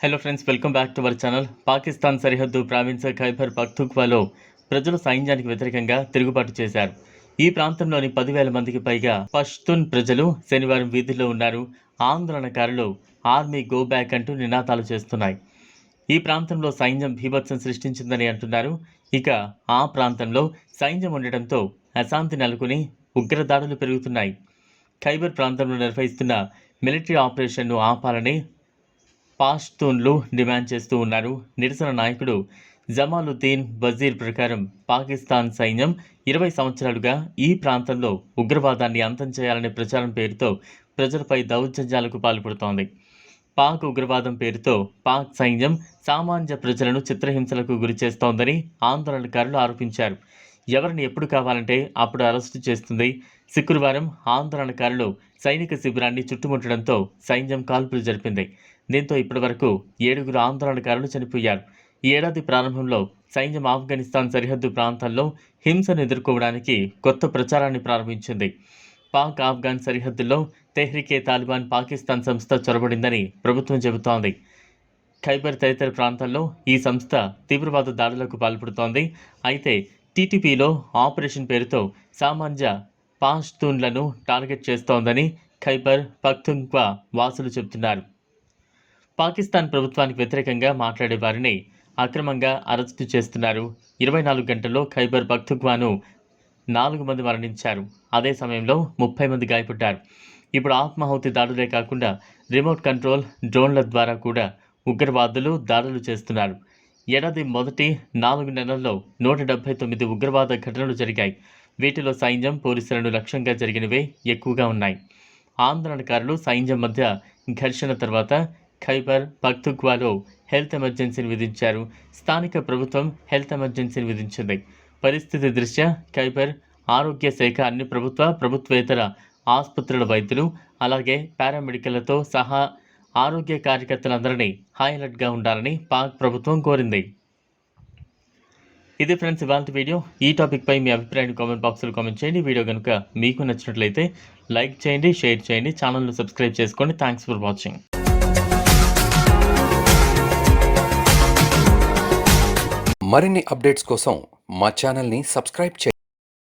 Hello friends welcome back to our channel Pakistan సరిహద్దు province Khyber పఖ్తుక్వాలో ప్రజలు సైన్యానికి వ్యతిరేకంగా తిరుగుబాటు చేశారు. ఈ ప్రాంతంలోని పదివేల మందికి పైగా పష్తున్ ప్రజలు శనివారం వీధుల్లో ఉన్నారు. ఆందోళనకారులు ఆర్మీ గో బ్యాక్ అంటూ నినాదాలు చేస్తున్నాయి. ఈ ప్రాంతంలో సైన్యం భీభత్సం సృష్టించిందని అంటున్నారు. ఇక ఆ ప్రాంతంలో సైన్యం ఉండటంతో అశాంతి నెలకొని ఉగ్రదాడులు పెరుగుతున్నాయి. ఖైబర్ ప్రాంతంలో నిర్వహిస్తున్న మిలిటరీ ఆపరేషన్ను ఆపాలని పాష్తూన్లు డిమాండ్ చేస్తూ ఉన్నారు. నిరసన నాయకుడు జమాలుద్దీన్ వజీర్ ప్రకారం పాకిస్తాన్ సైన్యం ఇరవై సంవత్సరాలుగా ఈ ప్రాంతంలో ఉగ్రవాదాన్ని అంతం చేయాలనే ప్రచారం పేరుతో ప్రజలపై దౌర్జన్యాలకు పాల్పడుతోంది. పాక్ ఉగ్రవాదం పేరుతో పాక్ సైన్యం సామాన్య ప్రజలను చిత్రహింసలకు గురి చేస్తోందని ఆందోళనకారులు ఆరోపించారు. ఎవరిని ఎప్పుడు కావాలంటే అప్పుడు అరెస్టు చేస్తుంది. శుక్రవారం ఆందోళనకారులు సైనిక శిబిరాన్ని చుట్టుముట్టడంతో సైన్యం కాల్పులు జరిపింది. దీంతో ఇప్పటివరకు ఏడుగురు ఆందోళనకారులు చనిపోయారు. ఈ ఏడాది ప్రారంభంలో సైన్యం ఆఫ్ఘనిస్తాన్ సరిహద్దు ప్రాంతాల్లో హింసను ఎదుర్కోవడానికి కొత్త ప్రచారాన్ని ప్రారంభించింది. పాక్ ఆఫ్ఘాన్ సరిహద్దుల్లో తెహ్రికే తాలిబాన్ పాకిస్తాన్ సంస్థ చొరబడిందని ప్రభుత్వం చెబుతోంది. ఖైబర్ తదితర ప్రాంతాల్లో ఈ సంస్థ తీవ్రవాద దాడులకు పాల్పడుతోంది. అయితే టీటీపీలో ఆపరేషన్ పేరుతో సామాన్య పాష్తూన్లను టార్గెట్ చేస్తోందని ఖైబర్ పఖ్తుంక్వా వాసులు చెబుతున్నారు. పాకిస్తాన్ ప్రభుత్వానికి వ్యతిరేకంగా మాట్లాడే వారిని అక్రమంగా అరెస్టు చేస్తున్నారు. ఇరవై నాలుగు గంటల్లో ఖైబర్ పఖ్తుంక్వాను నాలుగు మంది మరణించారు. అదే సమయంలో ముప్పై మంది గాయపడ్డారు. ఇప్పుడు ఆత్మాహుతి దాడులే కాకుండా రిమోట్ కంట్రోల్ డ్రోన్ల ద్వారా కూడా ఉగ్రవాదులు దాడులు చేస్తున్నారు. ఏడాది మొదటి నాలుగు నెలల్లో నూట డెబ్బై తొమ్మిది ఉగ్రవాద ఘటనలు జరిగాయి. వీటిలో సైన్యం పోలీసులను లక్ష్యంగా జరిగినవే ఎక్కువగా ఉన్నాయి. ఆందోళనకారులు సైన్యం మధ్య ఘర్షణ తర్వాత ఖైబర్ పఖ్తుక్వాలో హెల్త్ ఎమర్జెన్సీని విధించారు. స్థానిక ప్రభుత్వం హెల్త్ ఎమర్జెన్సీని విధించింది. పరిస్థితి దృష్ట్యా ఖైబర్ ఆరోగ్య శాఖ అన్ని ప్రభుత్వ ప్రభుత్వేతర ఆసుపత్రుల వైద్యులు అలాగే పారామెడికల్తో సహా ఆరోగ్య కార్యకర్తలందరినీ హై అలర్ట్గా ఉండాలని పాక్ ప్రభుత్వం కోరింది. ఇది ఫ్రెండ్స్ ఇవాళ వీడియో. ఈ టాపిక్పై మీ అభిప్రాయాన్ని కామెంట్ బాక్స్లో కామెంట్ చేయండి. వీడియో కనుక మీకు నచ్చినట్లయితే లైక్ చేయండి షేర్ చేయండి ఛానల్ను సబ్స్క్రైబ్ చేసుకోండి. Thanks for watching. మరిన్ని అప్డేట్స్ కోసం మా ఛానల్ని సబ్స్క్రైబ్ చేయండి.